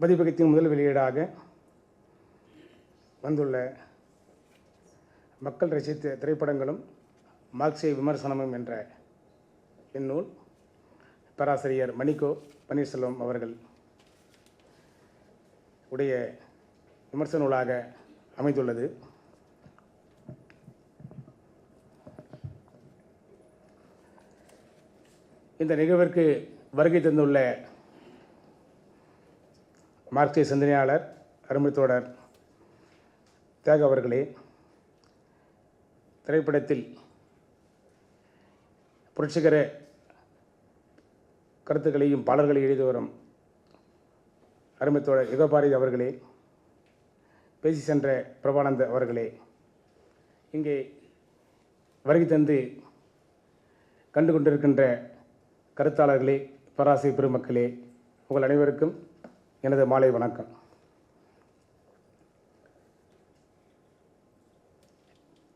பதிப்பகத்தின் முதல் வெளியீடாக வந்துள்ள மக்கள் ரசித்த திரைப்படங்களும் மார்க்சிய விமர்சனமும் என்ற இந்நூல் பேராசிரியர் மணிகோ பன்னீர்செல்வம் அவர்கள் உடைய விமர்சன நூலாக அமைந்துள்ளது. இந்த நிகழ்விற்கு வருகை தந்துள்ள மார்க்சிய சிந்தனையாளர் அருமைத்தோடர் தியாக அவர்களே திரைப்படத்தில் புரட்சிகர கருத்துக்களையும் பாடல்களை எழுதி வரும் அருமைத்தோழர் யுகபாரதி அவர்களே பேசி சென்ற பிரபானந்த அவர்களே இங்கே வருகை தந்து கண்டு கொண்டிருக்கின்ற கருத்தாளர்களே பராசை பெருமக்களே உங்கள் அனைவருக்கும் எனது மாலை வணக்கம்.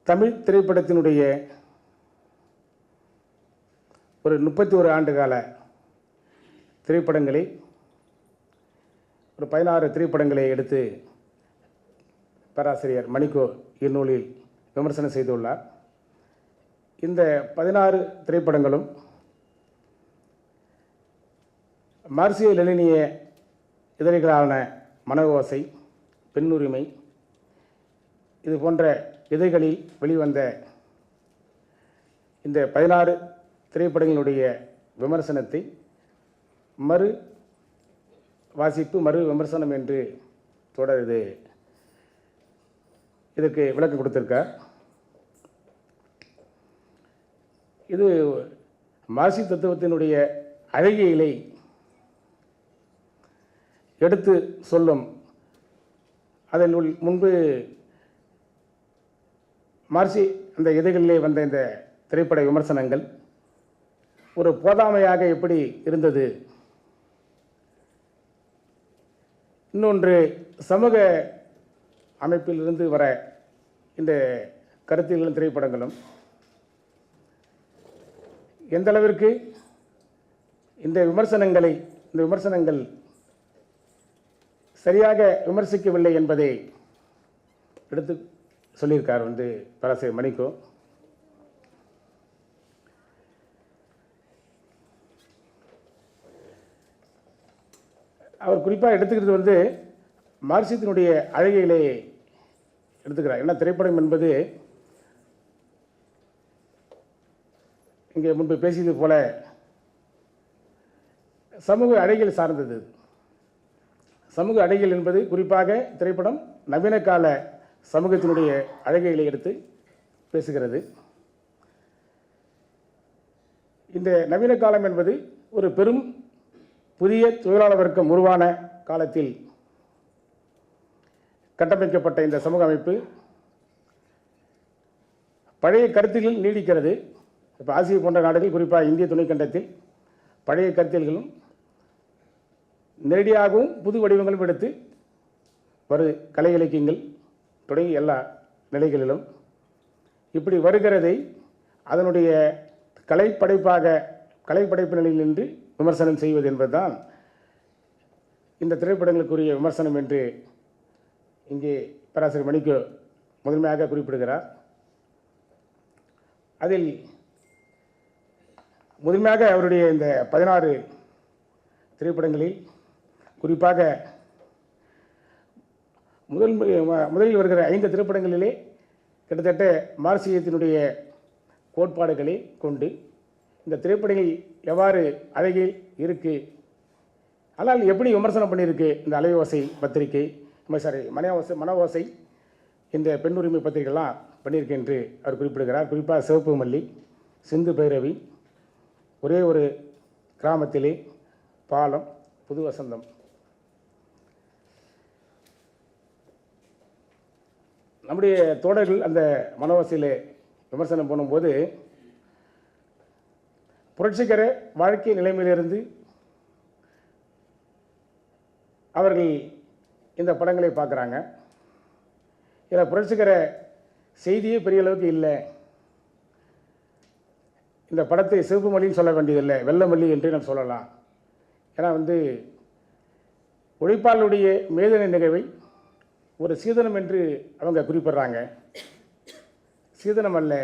தமிழ் திரைப்படத்தினுடைய ஒரு முப்பத்தி ஒரு ஆண்டு கால திரைப்படங்களை ஒரு பதினாறு திரைப்படங்களை எடுத்து பேராசிரியர் மணிக்கோ இந்நூலில் விமர்சனம் செய்துள்ளார். இந்த பதினாறு திரைப்படங்களும் மார்சிய லெனினிய இதழ்களான மன ஓசை பெண்ணுரிமை இது போன்ற இதழ்களில் வெளிவந்த இந்த பதினாறு திரைப்படங்களுடைய விமர்சனத்தை மறு வாசிப்பு மறு விமர்சனம் என்று தொடருது. இதுக்கு விளக்கம் கொடுத்துருக்கார். இது மாசி தத்துவத்தினுடைய அழகிய இலை எடுத்து சொல்லும். அதன் உள் முன்பு மார்சி அந்த இதழ்களிலே வந்த இந்த திரைப்பட விமர்சனங்கள் ஒரு போதாமையாக எப்படி இருந்தது? இன்னொன்று சமூக அமைப்பிலிருந்து வர இந்த கருத்தியலும் திரைப்படங்களும் எந்தளவிற்கு இந்த விமர்சனங்களை இந்த விமர்சனங்கள் சரியாக விமர்சிக்கவில்லை என்பதை எடுத்து சொல்லியிருக்கார் வந்து பேராசிரியர் மணிக்கோ. அவர் குறிப்பாக எடுத்துக்கிறது வந்து மார்க்சியத்தினுடைய அழகிகளை எடுத்துக்கிறார். ஏன்னா திரைப்படம் என்பது இங்கே முன்பு பேசியது போல சமூக அழகியல் சார்ந்தது. சமூக அழகியல் என்பது குறிப்பாக திரைப்படம் நவீன கால சமூகத்தினுடைய அழகைகளை எடுத்து பேசுகிறது. இந்த நவீன காலம் என்பது ஒரு பெரும் புதிய தொழிலாளர் வர்க்கம் உருவான காலத்தில் கட்டமைக்கப்பட்ட இந்த சமூக அமைப்பு பழைய கருத்துகள் நீடிக்கிறது. இப்போ ஆசிய போன்ற நாடுகள் குறிப்பாக இந்திய துணைக்கண்டத்தில் பழைய கருத்தியல்களும் நேரடியாகவும் புது வடிவங்களும் எடுத்து வரு கலை இலக்கியங்கள் தொடங்கி எல்லா நிலைகளிலும் இப்படி வருகிறதை அதனுடைய கலைப்படைப்பாக கலைப்படைப்பு நிலையில் நின்று விமர்சனம் செய்வது என்பதுதான் இந்த திரைப்படங்களுக்குரிய விமர்சனம் என்று இங்கே பேராசிரியர் மணிக்கு முதன்மையாக குறிப்பிடுகிறார். அதில் முதன்மையாக அவருடைய இந்த பதினாறு திரைப்படங்களில் குறிப்பாக முதல் முதலில் வருகிற ஐந்து திரைப்படங்களிலே கிட்டத்தட்ட மார்சியத்தினுடைய கோட்பாடுகளை கொண்டு இந்த திரைப்படங்கள் எவ்வாறு அழகில் இருக்குது ஆனால் எப்படி விமர்சனம் பண்ணியிருக்கு இந்த அலையோசை பத்திரிகை சாரி மன ஓசை மன ஓசை இந்த பத்திரிகைலாம் பண்ணியிருக்கு என்று அவர் குறிப்பிடுகிறார். குறிப்பாக சிவப்பு மல்லி சிந்து பைரவி ஒரே ஒரு கிராமத்திலே பாலம் புது வசந்தம். நம்முடைய தோழர்கள் அந்த மனவாசியில் விமர்சனம் பண்ணும்போது புரட்சிகர வாழ்க்கை நிலைமையிலிருந்து அவர்கள் இந்த படங்களை பார்க்குறாங்க. இதில் புரட்சிகர செய்தியே பெரிய அளவுக்கு இல்லை. இந்த படத்தை சிவப்பு மல்லின்னு சொல்ல வேண்டியதில்லை வெள்ளமல்லி என்று நாம் சொல்லலாம். ஏன்னா வந்து உழைப்பாளருடைய மேதன நிகழ்வை ஒரு சீதனம் என்று அவங்க குறிப்பிடுறாங்க. சீதனம் அல்ல.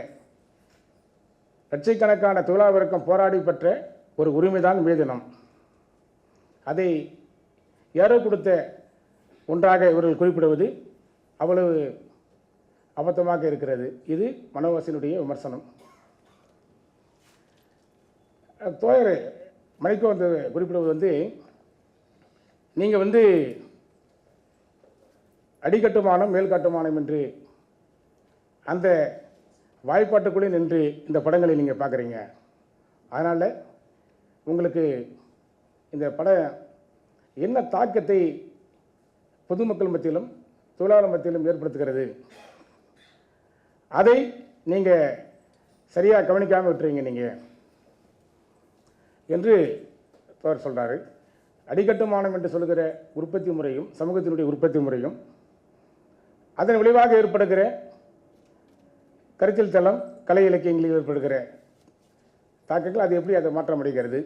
லட்சக்கணக்கான தொழிலாளர் போராடி பெற்ற ஒரு உரிமைதான் மேதினம் அதை யாரோ கொடுத்த ஒன்றாக இவர்கள் குறிப்பிடுவது அவ்வளவு அபத்தமாக இருக்கிறது. இது மனோவாசினுடைய விமர்சனம். தோழர் மணிக்கு வந்து குறிப்பிடுவது வந்து நீங்கள் வந்து அடிக்கட்டுமானம் மேல் கட்டுமானம் என்று அந்த வாய்ப்பாட்டுக்குள்ளே நின்று இந்த படங்களை நீங்கள் பார்க்குறீங்க. அதனால் உங்களுக்கு இந்த படம் என்ன தாக்கத்தை பொதுமக்கள் மத்தியிலும் தொழிலாளர் மத்தியிலும் ஏற்படுத்துகிறது? அதை நீங்கள் சரியாக கவனிக்காமல் விட்டுறீங்க நீங்கள் என்று அவர் சொல்கிறாரு அடிக்கட்டுமானம் என்று சொல்லுகிற உற்பத்தி முறையும் சமூகத்தினுடைய உற்பத்தி முறையும் அதன் விளைவாக ஏற்படுகிற கருத்தில் தளம் கலை இலக்கியங்களில் ஏற்படுகிற தாக்கங்கள் அது எப்படி அதை மாற்றம் அடைகிறது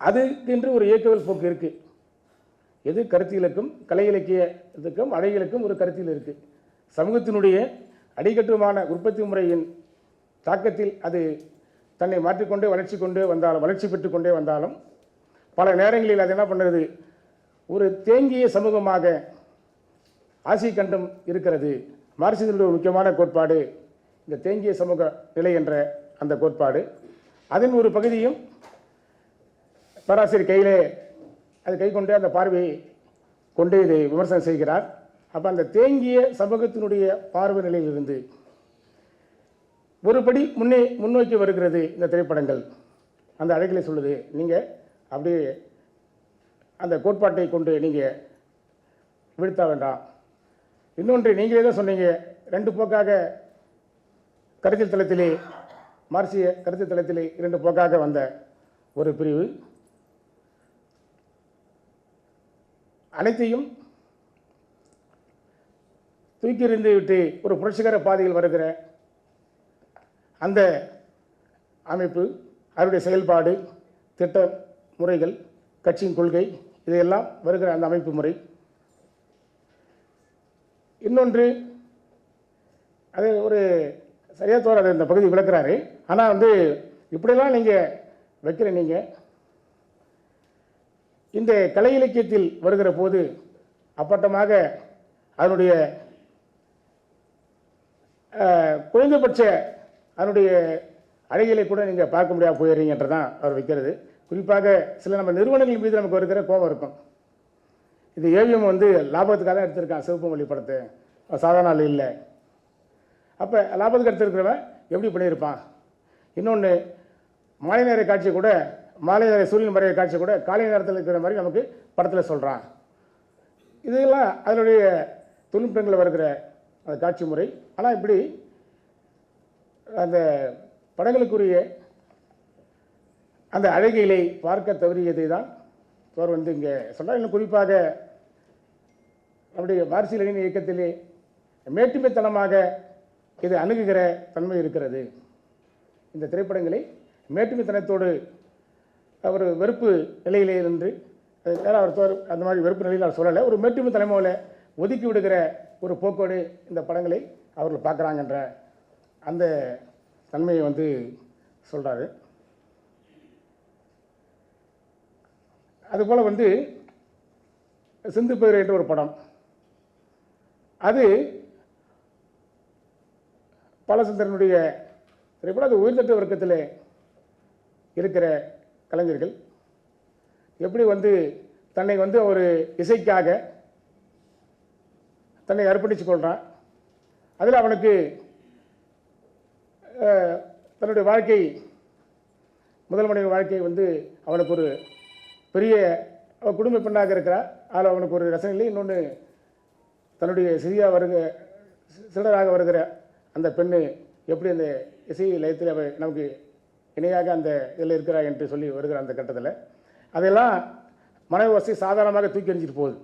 அதுக்கென்று ஒரு இயக்கவியல் போக்கு இருக்குது எது? கருத்தியலுக்கும் கலை இலக்கியத்துக்கும் அடைகளுக்கும் ஒரு கருத்தில் இருக்குது சமூகத்தினுடைய அடிக்கட்டுமான உற்பத்தி முறையின் தாக்கத்தில் அது தன்னை மாற்றிக்கொண்டே வளர்ச்சி கொண்டே வந்தாலும் வளர்ச்சி பெற்றுக்கொண்டே வந்தாலும் பல நேரங்களில் அது என்ன பண்ணுறது ஒரு தேங்கிய சமூகமாக ஆசிய கண்டம் இருக்கிறது. மார்க்சிசத்தினுடைய ஒரு முக்கியமான கோட்பாடு இந்த தேங்கிய சமூக நிலை என்ற அந்த கோட்பாடு. அதன் ஒரு பகுதியும் பேராசிரியர் கையிலே அது கை கொண்டு அந்த பார்வையை கொண்டு இதை விமர்சனம் செய்கிறார். அப்போ அந்த தேங்கிய சமூகத்தினுடைய பார்வை நிலையிலிருந்து ஒருபடி முன்னே முன்னோக்கி வருகிறது இந்த திரைப்படங்கள். அந்த அழகிலே சொல்லுது நீங்கள் அப்படியே அந்த கோட்பாட்டை கொண்டு நீங்கள் வீழ்த்த வேண்டாம். இன்னொன்று நீங்களே தான் சொன்னீங்க ரெண்டு போக்காக கருத்தில் தளத்திலே மார்க்சிய கருத்து தளத்திலே இரண்டு போக்காக வந்த ஒரு பிரிவு. அனைத்தையும் தூக்கி எறிந்து விட்டு ஒரு புரட்சிகர பாதையில் வருகிற அந்த அமைப்பு அவருடைய செயல்பாடு திட்ட முறைகள் கட்சியின் கொள்கை இதையெல்லாம் வருகிற அந்த அமைப்பு முறை. இன்னொன்று அது ஒரு சரியாக தோற இந்த பகுதி விளக்குறாரு. ஆனால் வந்து இப்படியெல்லாம் நீங்கள் வைக்கிற நீங்கள் இந்த கலை இலக்கியத்தில் வருகிற போது அப்பட்டமாக அதனுடைய குறைந்தபட்ச அதனுடைய அழகியலை கூட நீங்கள் பார்க்க முடியாமல் போயிடுறீங்கன்றதான் அவர் வைக்கிறது. குறிப்பாக சில நம்ம நிறுவனங்கள் மீது நமக்கு வருகிற கோபம் இருக்கும். இது ஏவிஎம் வந்து லாபத்துக்காக தான் எடுத்திருக்கான் சிவப்பு மொழி படத்தை. சாதாரண ஆள் இல்லை. அப்போ லாபத்துக்கு எடுத்திருக்கிறவன் எப்படி பண்ணியிருப்பான்? இன்னொன்று மாலை நேர காட்சி கூட மாலை நேர சூரியன் மறைய காட்சி கூட காலை நேரத்தில் இருக்கிற மாதிரி நமக்கு படத்தில் சொல்கிறான் இதெல்லாம் அதனுடைய தொழில்நுட்பங்களில் வருகிற அந்த காட்சி முறை. ஆனால் இப்படி அந்த படங்களுக்குரிய அந்த அழகியலை பார்க்க தவறியதை தான் அவர் வந்து இங்கே சொல்கிறார் இன்னும் குறிப்பாக நம்முடைய மார்சியலின் இயக்கத்திலே மேட்டுமைத்தனமாக இது அணுகுகிற தன்மை இருக்கிறது. இந்த திரைப்படங்களை மேட்டுமைத்தனத்தோடு அவர் வெறுப்பு நிலையிலே இருந்து அவர் அந்த மாதிரி வெறுப்பு நிலையில் அவர் சொல்லலை ஒரு மேட்டுமை தலைமையில் ஒதுக்கி விடுகிற ஒரு போக்கோடு இந்த படங்களை அவர்கள் பார்க்குறாங்கன்ற அந்த தன்மையை வந்து சொல்கிறாரு அதுபோல் வந்து சிந்து பயிர் என்ற ஒரு படம் அது பாலச்சந்திரனுடைய திரைப்படம் அது உயிர்தட்டு வர்க்கத்தில் இருக்கிற கலைஞர்கள். எப்படி வந்து தன்னை வந்து ஒரு இசைக்காக தன்னை அர்ப்பணித்து கொள்கிறான் அதில் அவனுக்கு தன்னுடைய வாழ்க்கை முதல் மனைவி வாழ்க்கை வந்து அவனுக்கு ஒரு பெரிய குடும்ப பெண்ணாக இருக்கிறார் அதில் அவனுக்கு ஒரு ரசனை இல்லை. இன்னொன்று தன்னுடைய சிறியா வருக சிலராக வருகிற அந்த பெண்ணு எப்படி அந்த இசை லயத்தில் அவள் நமக்கு இணையாக அந்த இதில் இருக்கிறா என்று சொல்லி வருகிற அந்த கட்டத்தில் அதெல்லாம் மனவசதி சாதாரணமாக தூக்கி எறிஞ்சிட்டு போகுது.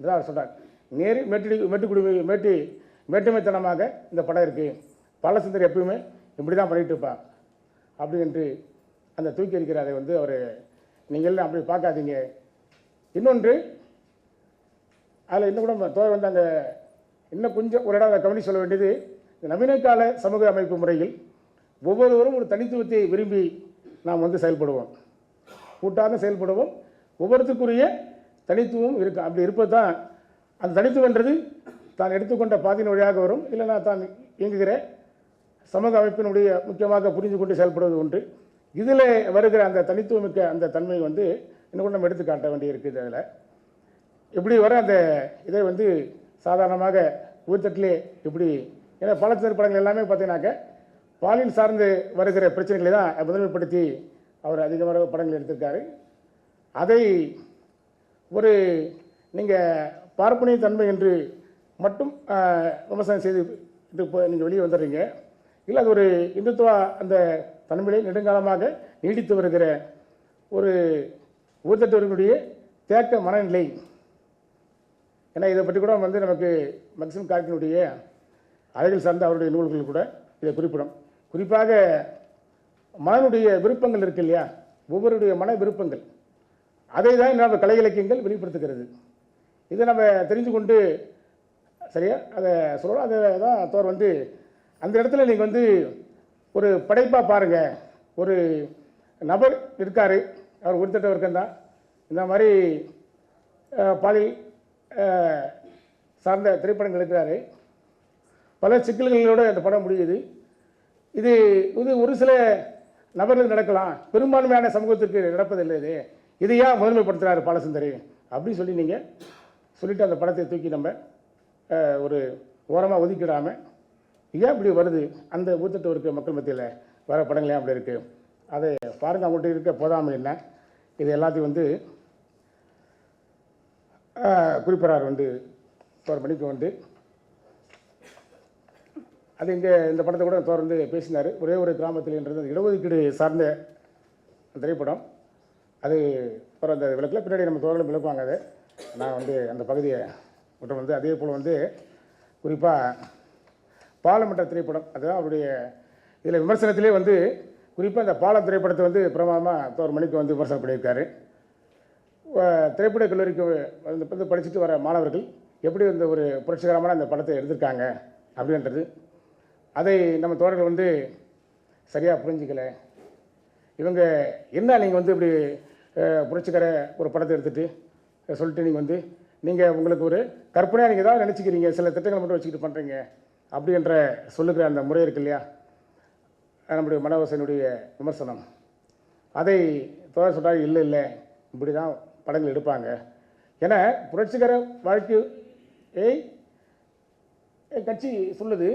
இதான் அவர் சொல்கிறார் நேரு மேட்டு மேட்டுக்குடி மேட்டு மேட்டுமைத்தனமாக இந்த படம் இருக்குது பாலசுந்தர் எப்பயுமே இப்படி தான் பண்ணிகிட்டு இருப்பான். அப்படி என்று அந்த தூக்கி எறிக்கிற அதை வந்து அவர் நீங்கள் அப்படி பார்க்காதீங்க. இன்னொன்று அதில் இன்னும் கூட தோழர் வந்து அங்கே இன்னும் கொஞ்சம் ஒரு இடம் கவனி சொல்ல வேண்டியது இந்த நவீன கால சமூக அமைப்பு முறையில் ஒவ்வொருவரும் ஒரு தனித்துவத்தை விரும்பி நாம் வந்து செயல்படுவோம். கூட்டாக செயல்படுவோம். ஒவ்வொருத்துக்குரிய தனித்துவம் இருக்கும் அப்படி இருப்பது தான் அந்த தனித்துவன்றது தான் எடுத்துக்கொண்ட பாதையின் வழியாக வரும். இல்லைனா தான் இயங்குகிற சமூக அமைப்பினுடைய முக்கியமாக புரிந்து கொண்டு செயல்படுவது ஒன்று. இதில் வருகிற அந்த தனித்துவமிக்க அந்த தன்மை வந்து இன்னும் கூட நம்ம எடுத்து காட்ட வேண்டியிருக்குது அதில். இப்படி வர அந்த இதை வந்து சாதாரணமாக ஊர்த்தட்டிலே இப்படி ஏன்னா பல திரைப்படங்கள் எல்லாமே பார்த்தீங்கன்னாக்க பாலியல் சார்ந்து வருகிற பிரச்சனைகளை தான் முதன்மைப்படுத்தி அவர் அதிகமாக படங்கள் எடுத்திருக்காரு. அதை ஒரு நீங்கள் பார்ப்பனிய தன்மை என்று மட்டும் விமர்சனம் செய்து நீங்கள் வெளியே வந்துடுறீங்க. இல்லை அது ஒரு இந்துத்துவ அந்த தன்மையிலே நெடுங்காலமாக நீடித்து வருகிற ஒரு ஊர்த்தட்டவர்களுடைய தேக்க மனநிலை. ஏன்னா இதை பற்றி கூட வந்து நமக்கு மேக்சிமம் காக்கினுடைய அழகில் சார்ந்த அவருடைய நூல்கள் கூட இதை குறிப்பிடும். குறிப்பாக மனனுடைய விருப்பங்கள் இருக்கு இல்லையா? ஒவ்வொருடைய மன விருப்பங்கள். அதை தான் நம்ம கலை இலக்கியங்கள் வெளிப்படுத்துகிறது. இதை நம்ம தெரிஞ்சு கொண்டு சரியா? அதை சொல்லலாம் அதை தான் தோர் வந்து அந்த இடத்துல நீங்கள் வந்து ஒரு படைப்பாக பாருங்கள் ஒரு நபர் இருக்கார். அவர் ஒருத்தட்ட வர்க்கம் தான் இந்த மாதிரி பாலியல் சார்ந்த திரைப்படங்கள் எடுக்கிறாரு. பல சிக்கல்களோடு அந்த படம் முடியுது. இது இது ஒரு சில நபர்களுக்கு நடக்கலாம். பெரும்பான்மையான சமூகத்திற்கு நடப்பதில்லை இது. இதை ஏன் முதன்மைப்படுத்துகிறாரு பாலசுந்தரி? அப்படின்னு சொல்லி நீங்கள் சொல்லிவிட்டு அந்த படத்தை தூக்கி நம்ம ஒரு ஓரமாக ஒதுக்கிடாமல் ஏன் இப்படி வருது? அந்த ஊத்தட்டு இருக்க மக்கள் மத்தியில். வர படங்கள் ஏன் அப்படி இருக்குது அதை பாருங்கள் அவங்கள்ட்ட இருக்க போதாமல் என்ன? இது எல்லாத்தையும் வந்து குறிப்பிறார் வந்து ஒரு மணிக்கு வந்து. அது இங்கே இந்த படத்தை கூட தொடர்ந்து பேசினார். ஒரே ஒரு கிராமத்தில்ன்றது இடஒதுக்கீடு சார்ந்த திரைப்படம். அது அப்புறம் அந்த விளக்கில் பின்னாடி நம்ம தோர்களும் விளக்குவாங்க அதை. நான் வந்து அந்த பகுதியை மட்டும் வந்து அதே போல் வந்து குறிப்பாக பாலமன்ற திரைப்படம் அதுதான் அவருடைய இதில் விமர்சனத்திலே வந்து குறிப்பாக இந்த பாலம் திரைப்படத்தை வந்து பிரமாதமாக தோர் மணிக்கு வந்து விமர்சனம் பண்ணியிருக்காரு. திரைப்பட கல்லூரிக்கு வந்து வந்து படிச்சுட்டு வர மாணவர்கள் எப்படி இந்த ஒரு புரட்சிகரமான அந்த படத்தை எடுத்திருக்காங்க அப்படின்றது. அதை நம்ம தோழர்கள் வந்து சரியாக புரிஞ்சிக்கல. இவங்க என்ன நீங்கள் வந்து இப்படி புரட்சிகர ஒரு படத்தை எடுத்துகிட்டு சொல்லிட்டு நீங்கள் வந்து நீங்கள் உங்களுக்கு ஒரு கற்பனையாக நீங்கள் ஏதாவது நினச்சிக்கிறீங்க சில திட்டங்களை மட்டும் வச்சுக்கிட்டு பண்ணுறீங்க அப்படின்ற சொல்லுகிற அந்த முறை இருக்கு இல்லையா? நம்முடைய மனவசனுடைய விமர்சனம். அதை தோழர் சொல்கிறார் இல்லை இல்லை இப்படி தான் படங்கள் எடுப்பாங்க. ஏன்னா புரட்சிகர வாழ்க்கையை கட்சி சொல்லுது.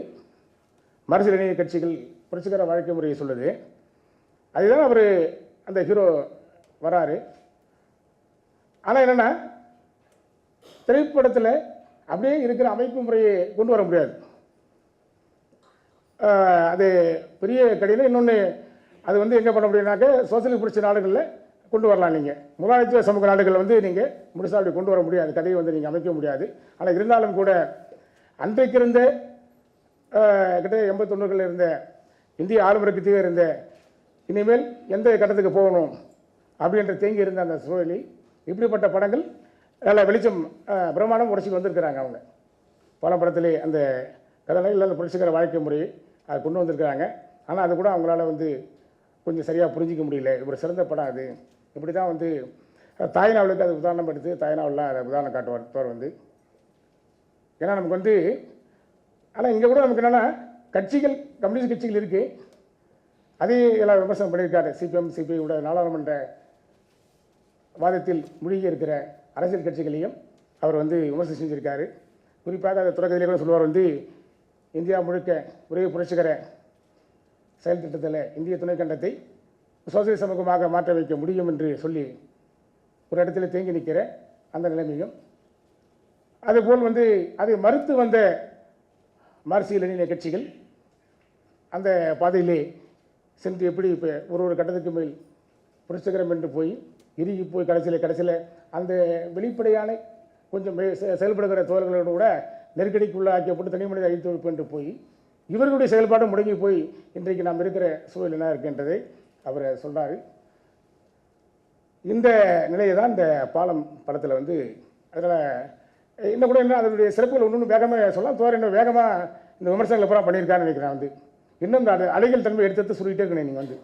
மறுசில இணைய கட்சிகள் புரட்சிகர வாழ்க்கை முறையை சொல்லுது. அதுதான் அவர் அந்த ஹீரோ வராரு. ஆனால் என்னென்னா திரைப்படத்தில் அப்படியே இருக்கிற அமைப்பு முறையை கொண்டு வர முடியாது. அது பெரிய கடையில் இன்னொன்று அது வந்து எங்கே பண்ண முடியும்னாக்க சோசியலிஸ்ட் பிடிச்ச நாடுகளில் கொண்டு வரலாம் நீங்கள் முதலாளித்துவ சமூக நாடுகளில் வந்து நீங்கள் முழுசாக அப்படி கொண்டு வர முடியாது. கதையை வந்து நீங்கள் அமைக்க முடியாது. ஆனால் இருந்தாலும் கூட அன்றைக்கு இருந்த கிட்ட எண்பத்தொன்னுகளில் இருந்த இந்திய ஆளுமுறைக்கு இருந்த இனிமேல் எந்த கட்டத்துக்கு போகணும் அப்படின்ற தேங்கி இருந்த அந்த சூழலில் இப்படிப்பட்ட படங்கள் நல்ல வெளிச்சம் ஆஹ் பிரம்மாண்டம் உடச்சிட்டு வந்திருக்கிறாங்க அவங்க. பல படத்திலே அந்த கதனை இல்லை அந்த புரட்சிகர வாழ்க்கை முறையை அதை கொண்டு வந்திருக்கிறாங்க. ஆனால் அது கூட அவங்களால வந்து கொஞ்சம் சரியாக புரிஞ்சிக்க முடியல. ஒரு சிறந்த படம் அது. இப்படி தான் வந்து தாய்நாவலுக்கு அது உதாரணம் எடுத்து தாய்நாவலில் அதை உதாரணம் காட்டுவார் தோர் வந்து. ஏன்னா நமக்கு வந்து ஆனால் இங்கே கூட நமக்கு என்னென்னா கட்சிகள் கம்யூனிஸ்ட் கட்சிகள் இருக்குது அதே எல்லாம் விமர்சனம் பண்ணியிருக்காரு. சிபிஎம் சிபிஐயோட நாடாளுமன்ற வாதத்தில் மூழ்கி இருக்கிற அரசியல் கட்சிகளையும் அவர் வந்து விமர்சனம் செஞ்சுருக்காரு. குறிப்பாக அந்த தொடக்கத்திலே கூட சொல்லுவார் வந்து இந்தியா முழுக்க ஒரே புரட்சிகர செயல் திட்டத்தில் இந்திய துணைக்கண்டத்தை சோசியல் சமூகமாக மாற்ற வைக்க முடியும் என்று சொல்லி ஒரு இடத்துல தேங்கி நிற்கிற அந்த நிலைமையும். அதுபோல் வந்து அதை மறுத்து வந்த மார்க்சிய லெனினிய கட்சிகள் அந்த பாதையிலே சென்று எப்படி இப்போ ஒரு ஒரு கட்டத்துக்கு மேல் புரட்சிகரம் என்று போய் இறுகி போய் கடைசியில் கடைசியில் அந்த வெளிப்படையான கொஞ்சம் செயல்படுகிற தோழர்களோடு கூட நெருக்கடிக்குள்ளாக்கப்பட்டு தனி மனித அழித்து என்று போய் இவர்களுடைய செயல்பாடு முடங்கி போய் இன்றைக்கு நாம் இருக்கிற சூழல் என்ன இருக்கின்றதை அவர் சொல்கிறார் இந்த நிலையை தான் இந்த பாலம் படத்தில் வந்து அதில் இன்னும் கூட என்ன அதனுடைய சிறப்புகள் ஒன்று வேகமாக சொல்லலாம். தோற இன்னும் வேகமாக இந்த விமர்சனங்களை பூரா பண்ணியிருக்காருன்னு நினைக்கிறேன் வந்து. இன்னும் இந்த அழகியல் தன்மை எடுத்து எடுத்து சொல்லிகிட்டே இருக்கணும் நீங்கள் வந்து.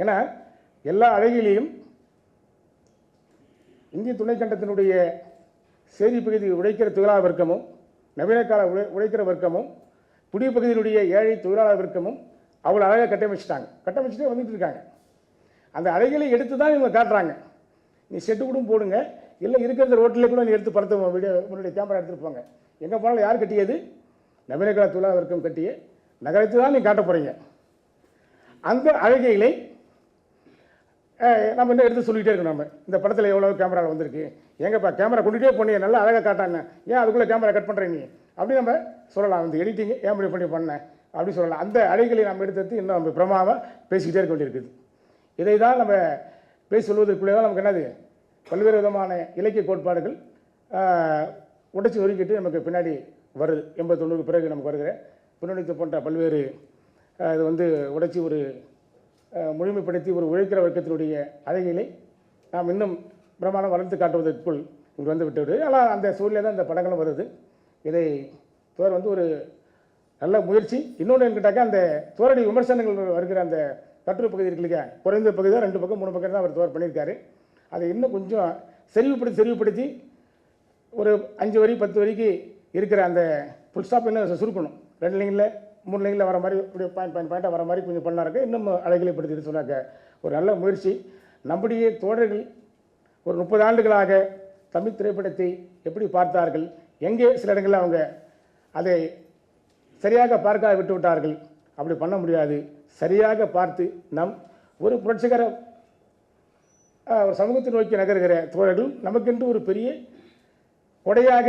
ஏன்னா எல்லா அழகிலையும் இந்திய துணைக்கண்டத்தினுடைய செய்தி பகுதி உழைக்கிற தொழிலாளர் வர்க்கமும் நவீன கால உழை உழைக்கிற வர்க்கமும் குடிப்பகுதியினுடைய ஏழை தொழிலாளர் வர்க்கமும் அவ்வளோ அழகாக கட்டமைச்சிட்டாங்க. கட்டமைச்சிட்டே வந்துட்டு இருக்காங்க. அந்த அறைகளை எடுத்து தான் இவங்க காட்டுறாங்க. நீ செட்டு கூட போடுங்க. இல்லை இருக்கிற ரோட்டில் கூட நீ எடுத்து படத்தை வீடியோ உன்னுடைய கேமரா எடுத்துகிட்டு போங்க. எங்கே போனாலும் யார் கட்டியது? நவீனகலா தொழிலாளர் வர்க்கம் கட்டிய நகரத்தை தான் நீ காட்ட போகிறீங்க அந்த அழகைகளை நம்ம இன்னும் எடுத்து சொல்லிக்கிட்டே இருக்கணும் நம்ம. இந்த படத்தில் எவ்வளோ கேமரா வந்திருக்கு? எங்கப்பா கேமரா கொண்டுகிட்டே போனீங்க. நல்லா அழகாக காட்டாங்க. ஏன் அதுக்குள்ளே கேமரா கட் பண்ணுறீங்க நீ? அப்படி நம்ம சொல்லலாம். அந்த எடிட்டிங் ஏன் இப்படி பண்ணி பண்ணேன் அப்படி சொல்லலாம். அந்த அலைகளை நம்ம எடுத்து இன்னும் நம்ம பிரமாவை பேசிக்கிட்டே இருக்க வேண்டியிருக்குது. இதை தான் நம்ம பேசி சொல்வதற்குள்ளே தான் நமக்கு என்னது? பல்வேறு விதமான இலக்கிய கோட்பாடுகள் உடைச்சி ஒதுக்கிட்டு நமக்கு பின்னாடி வருது. எண்பது தொண்ணூறு பிறகு நமக்கு வருகிற பின்னணித்து போன்ற பல்வேறு இது வந்து உடைச்சி ஒரு முழுமைப்படுத்தி ஒரு உழைக்கிற வர்க்கத்தினுடைய அழகிலை நாம் இன்னும் பிரமாணம் வளர்த்து காட்டுவதற்குள் இங்கு வந்து விட்டு விடுது ஆனால் அந்த சூழ்நிலை தான் இந்த படங்களும் வருது. இதை தோர் வந்து ஒரு நல்ல முயற்சி. இன்னொன்று கேட்டாக்கா அந்த துவரடி விமர்சனங்கள் வருகிற அந்த கட்டுரை பகுதி இருக்கு இல்லையா? குறைந்த பகுதி தான் ரெண்டு பக்கம் மூணு பக்கம் தான் அவர் தோர் பண்ணியிருக்காரு. அதை இன்னும் கொஞ்சம் செறிவுபடுத்தி செறிவுபடுத்தி ஒரு அஞ்சு வரி பத்து வரிக்கு இருக்கிற அந்த ஃபுல் ஸ்டாப் இன்னும் சுருக்கணும். ரெண்டு லைனில் மூணு லைனில் வர மாதிரி இப்படி பாயிண்ட் பாயிண்ட் பாயிண்ட்டாக வர மாதிரி கொஞ்சம் பண்ணாருக்க இன்னும் அழகிலைப்படுத்திட்டு சொன்னாக்க ஒரு நல்ல முயற்சி. நம்முடைய தோழர்கள் ஒரு முப்பது ஆண்டுகளாக தமிழ் திரைப்படத்தை எப்படி பார்த்தார்கள்? எங்கே சில இடங்களில் அவங்க அதை சரியாக பார்க்க விட்டு விட்டார்கள். அப்படி பண்ண முடியாது. சரியாக பார்த்து நம் ஒரு புரட்சிகர ஒரு சமூகத்தை நோக்கி நகர்கிற தோழர்கள் நமக்கென்று ஒரு பெரிய கொடையாக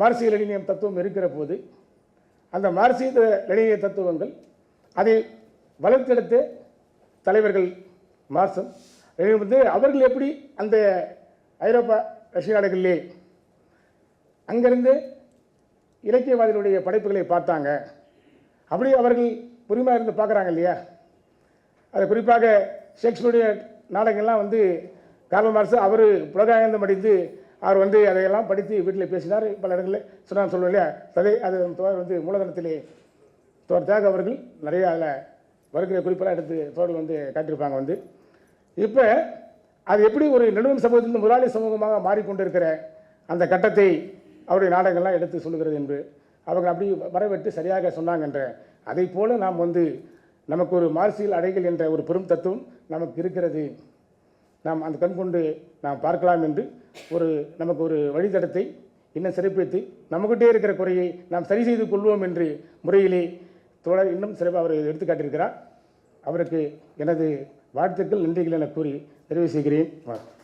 மார்சிய லெனினியம் தத்துவம் இருக்கிற போது அந்த மார்சிய லெனினிய தத்துவங்கள் அதை வளர்த்தெடுத்த தலைவர்கள் மார்சம் வந்து அவர்கள் எப்படி அந்த ஐரோப்பா ரஷ்ய நாடுகளிலே அங்கிருந்து இலக்கியவாதிகளுடைய படைப்புகளை பார்த்தாங்க. அப்படி அவர்கள் பொறுமையாக இருந்து பார்க்குறாங்க இல்லையா? அது குறிப்பாக ஷேக்ஸ்பியருடைய நாடகங்கள்லாம் வந்து கார்ல் மார்க்ஸ் அவர் புலகாயந்தம் அடித்து அவர் வந்து அதையெல்லாம் படித்து வீட்டில் பேசினார். பல இடங்களில் சொன்னார் சொல்லுவோம் இல்லையா? சதை அது தோழர் வந்து மூலதனத்திலே தோர் தியாக அவர்கள் நிறைய அதில் வருகிற குறிப்பெல்லாம் எடுத்து தோழர்கள் வந்து காட்டியிருப்பாங்க வந்து. இப்போ அது எப்படி ஒரு நடுவன் சமூகத்திலிருந்து முதலாளி சமூகமாக மாறிக்கொண்டிருக்கிற அந்த கட்டத்தை அவருடைய நாடகங்கள்லாம் எடுத்து சொல்லுகிறது என்று அவங்க அப்படி வரவேற்று சரியாக சொன்னாங்கன்ற. அதை போல நாம் வந்து நமக்கு ஒரு மார்சியல் அடைகள் என்ற ஒரு பெரும் தத்துவம் நமக்கு இருக்கிறது. நாம் அந்த கண் கொண்டு நாம் பார்க்கலாம் என்று ஒரு நமக்கு ஒரு வழித்தடத்தை இன்னும் சிறப்பித்து நமக்கிட்டே இருக்கிற குறையை நாம் சரி செய்து கொள்வோம் என்று முறையிலே தோழர் இன்னும் சிறப்பாக அவர் எடுத்துக்காட்டியிருக்கிறார். அவருக்கு எனது வாழ்த்துக்கள் நன்றிகள் என கூறி நிறைவு செய்கிறேன். வணக்கம்